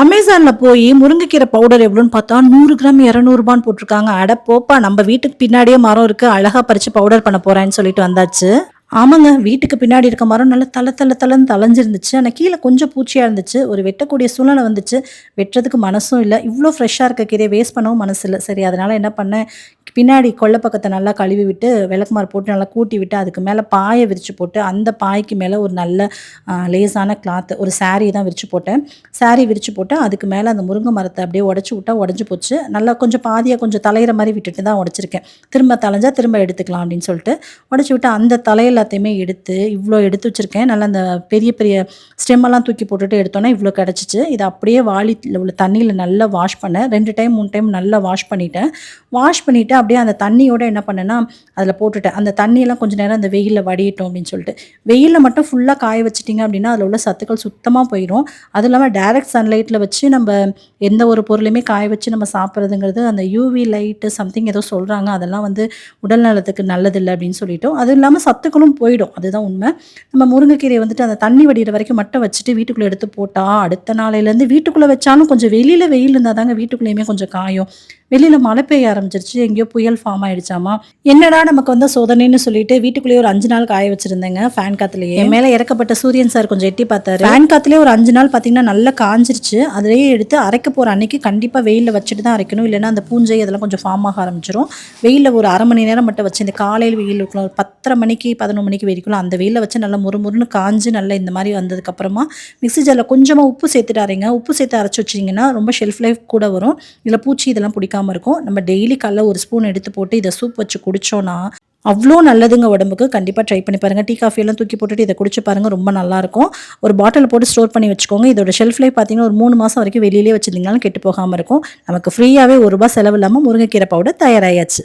அமேசானில் போய் முருங்கைக்கீரை பவுடர் எவ்வளோன்னு பார்த்தா நூறு கிராம் இரநூறுபான்னு போட்டிருக்காங்க. அட போப்பா நம்ம வீட்டுக்கு பின்னாடியே மரம் இருக்குது அழகாக பறித்து பவுடர் பண்ண போகிறேன்னு சொல்லிட்டு வந்தாச்சு. ஆமாங்க வீட்டுக்கு பின்னாடி இருக்க மரம் நல்லா தலை தலை தலைன்னு தலைஞ்சிருந்துச்சு ஆனால் கீழே கொஞ்சம் பூச்சியாக இருந்துச்சு. ஒரு வெட்டக்கூடிய சூழ்நிலை வந்துச்சு. வெட்டுறதுக்கு மனசும் இல்லை. இவ்வளோ ஃப்ரெஷ்ஷாக இருக்க கீரையை வேஸ்ட் பண்ணவும் மனசு இல்லை. சரி அதனால் என்ன பண்ணேன்? பின்னாடி கொல்லை பக்கத்தை நல்லா கழுவி விட்டு விளக்குமாறு போட்டு நல்லா கூட்டி விட்டு அதுக்கு மேலே பாயை விரித்து போட்டு அந்த பாய்க்கு மேலே ஒரு நல்ல லேசான கிளாத்து ஒரு சாரீ தான் விரித்து போட்டேன். சாரீ விரித்து போட்டு அதுக்கு மேலே அந்த முருங்கை மரத்தை அப்படியே உடச்சி விட்டா உடஞ்சி போச்சு. நல்லா கொஞ்சம் பாதியாக கொஞ்சம் தலையிற மாதிரி விட்டுட்டு தான் உடச்சிருக்கேன். திரும்ப தலைஞ்சா திரும்ப எடுத்துக்கலாம் அப்படின்னு சொல்லிட்டு உடச்சி விட்டு அந்த தலை எல்லாத்தையுமே எடுத்து இவ்வளோ எடுத்து வச்சுருக்கேன். நல்லா அந்த பெரிய பெரிய ஸ்டெம்மெல்லாம் தூக்கி போட்டுட்டு எடுத்தோன்னா இவ்வளோ கிடச்சிச்சு. இதை அப்படியே வாளி உள்ள தண்ணியில் நல்லா வாஷ் பண்ணேன். ரெண்டு டைம் மூணு டைம் நல்லா வாஷ் பண்ணிட்டேன். வாஷ் பண்ணிவிட்டு அப்படியே அந்த தண்ணியோட என்ன பண்ணேன்னா அதில் போட்டுட்டேன். அந்த தண்ணியெல்லாம் கொஞ்சம் நேரம் அந்த வெயிலில் வடியட்டும் அப்படின்னு சொல்லிட்டு. வெயிலில் மட்டும் ஃபுல்லாக காய வச்சிட்டிங்க அப்படின்னா அதில் உள்ள சத்துக்கள் சுத்தமாக போயிடும் அதுவும் இல்லாமல் டைரக்ட் சன்லைட்டில் வச்சு நம்ம எந்த ஒரு பொருளையுமே காய வச்சு நம்ம சாப்பிட்றதுங்கிறது அந்த யூவி லைட்டு சம்திங் ஏதோ சொல்கிறாங்க அதெல்லாம் வந்து உடல் நலத்துக்கு நல்லதில்லை அப்படின்னு சொல்லிட்டோம். அது இல்லாமல் சத்துக்களும் போயிடும். அதுதான் உண்மை. நம்ம முருங்கைக்கீரையை வந்துட்டு அந்த தண்ணி வடிகிற வரைக்கும் மட்டும் வச்சுட்டு வீட்டுக்குள்ளே எடுத்து போட்டால் அடுத்த நாளையிலேருந்து வீட்டுக்குள்ளே வச்சாலும் கொஞ்சம் வெளியில் வெயில் இருந்தால் தாங்க வீட்டுக்குள்ளேயுமே கொஞ்சம் காயும். வெளியில் மழை பெய்ய ஆரம்பிச்சிருச்சு. எங்கேயோ புயல் ஃபார்ம் ஆயிடுச்சாமா? என்னடா நமக்கு வந்து சோதனைன்னு சொல்லிட்டு வீட்டுக்குள்ளேயே ஒரு அஞ்சு நாள் காய வச்சிருந்தேங்க ஃபேன் காத்துலயே. என் மேலே இறக்கப்பட்ட சூரியன் சார் கொஞ்சம் எட்டி பார்த்தாரு. ஃபேன் காத்துலேயே ஒரு அஞ்சு நாள் பார்த்தீங்கன்னா நல்லா காஞ்சிருச்சு. அதிலேயே எடுத்து அரைக்க போகிற அன்னைக்கு கண்டிப்பாக வெயிலில் வச்சுட்டு தான் அரைக்கணும். இல்லைன்னா அந்த பூஞ்சை அதெல்லாம் கொஞ்சம் ஃபார்ம் ஆக ஆரம்பிச்சிரும். வெயிலில் ஒரு அரை மணி நேரம் மட்டும் வச்சு இந்த காலையில் வெயில் இருக்கலாம் ஒரு பத்தரை மணிக்கு பதினொன்று மணிக்கு வெடிக்கலாம் அந்த வெயிலில் வச்சு நல்லா முறுமுறுன்னு காஞ்சு நல்லா இந்த மாதிரி வந்ததுக்கப்புறமா மிக்ஸி ஜாரில் கொஞ்சமாக உப்பு சேர்த்துட்டு அரைங்க. உப்பு சேர்த்து அரைச்சி வச்சிங்கன்னா ரொம்ப ஷெல்ஃப் லைஃப் கூட வரும். இதில் பூச்சி இதெல்லாம் பிடிக்காம இருக்கும். நம்ம டெய்லி காலைல ஒரு ஸ்பூன் எடுத்து போட்டு இதை சூப் வச்சு குடித்தோன்னா அவ்வளோ நல்லதுங்க உடம்புக்கு. கண்டிப்பாக ட்ரை பண்ணி பாருங்கள் டீ காஃபியெல்லாம் தூக்கி போட்டுட்டு இதை குடிச்சு பாருங்கள் ரொம்ப நல்லாயிருக்கும் ஒரு பாட்டில் போட்டு ஸ்டோர் பண்ணி வச்சுக்கோங்க. இதோட ஷெல்ஃப் லைஃப் பார்த்தீங்கன்னா ஒரு மூணு மாதம் வரைக்கும் வெளியிலே வச்சுருந்தீங்கனாலும் கெட்டு போகாமல் இருக்கும். நமக்கு ஃப்ரீயாகவே ஒரு ரூபா செலவு இல்லாமல் முருங்கைக்கீரை பவுடர் தயாராகியாச்சு